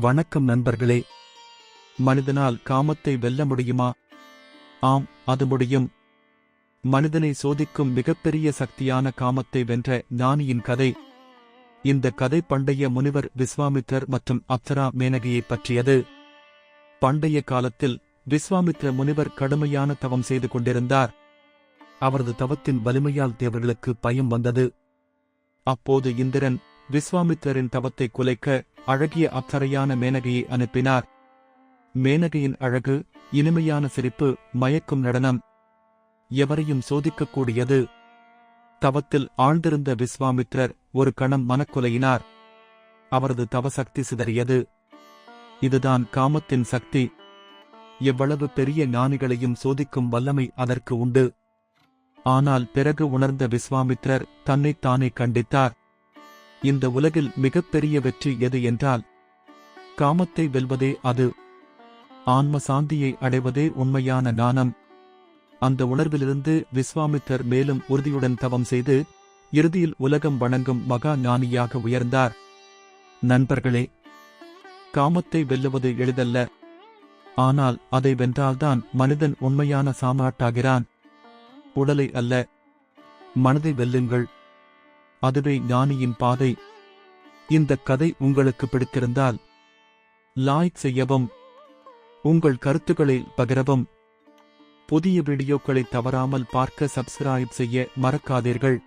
வணக்கம் நண்பர்களே. மனிதனால் காமத்தை வெல்ல முடியுமா? ஆம் அது முடியும். மனிதனை சோதிக்கும் மிகப்பெரிய சக்தியான காமத்தை வென்ற ஞானியின் கதை. இந்த கதை பண்டைய முனிவர் விஸ்வாமித்தர் மற்றும் அப்சரா மேனகியைப் பற்றியது. பண்டைய காலத்தில் விஸ்வாமித்ர முனிவர் கடுமையான தவம் செய்து கொண்டிருந்தார். அவரது தவத்தின் வலிமையால் தேவர்களுக்கு பயம் வந்தது. அப்போது இந்திரன் விஸ்வாமித்திரரின் தவத்தை குலைக்க அழகிய அப்சரையான மேனகையை அனுப்பினார். மேனகையின் அழகு இனிமையான சிரிப்பு மயக்கும் நடனம். எவரையும் சோதிக்கக்கூடியது. தவத்தில் ஆழ்ந்திருந்த விஸ்வாமித்திரர் ஒரு கணம் மனக்குலையினார். அவரது தவசக்தி சிதறியது. இதுதான் காமத்தின் சக்தி. எவ்வளவு பெரிய ஞானிகளையும் சோதிக்கும் வல்லமை அதற்கு உண்டு. ஆனால் பிறகு உணர்ந்த விஸ்வாமித்திரர் தன்னைத்தானே கண்டித்தார். இந்த உலகில் மிகப்பெரிய வெற்றி எது என்றால் காமத்தை வெல்வதே அது. ஆன்ம சாந்தியை அடைவதே உண்மையான ஞானம். அந்த உணர்விலிருந்து விஸ்வாமித்தர் மேலும் உறுதியுடன் தவம் செய்து இறுதியில் உலகம் வணங்கும் மகா ஞானியாக உயர்ந்தார். நண்பர்களே காமத்தை வெல்லுவது எளிதல்ல. ஆனால் அதை வென்றால்தான் மனிதன் உண்மையான சாமாட்டாகிறான். உடலை அல்ல மனதை வெல்லுங்கள். அதுவே ஞானியின் பாதை. இந்த கதை உங்களுக்கு பிடித்திருந்தால் லாய்க் செய்யவும் உங்கள் கருத்துக்களை பகிரவும். புதிய வீடியோக்களை தவறாமல் பார்க்க சப்ஸ்கிரைப் செய்ய மறக்காதீர்கள்.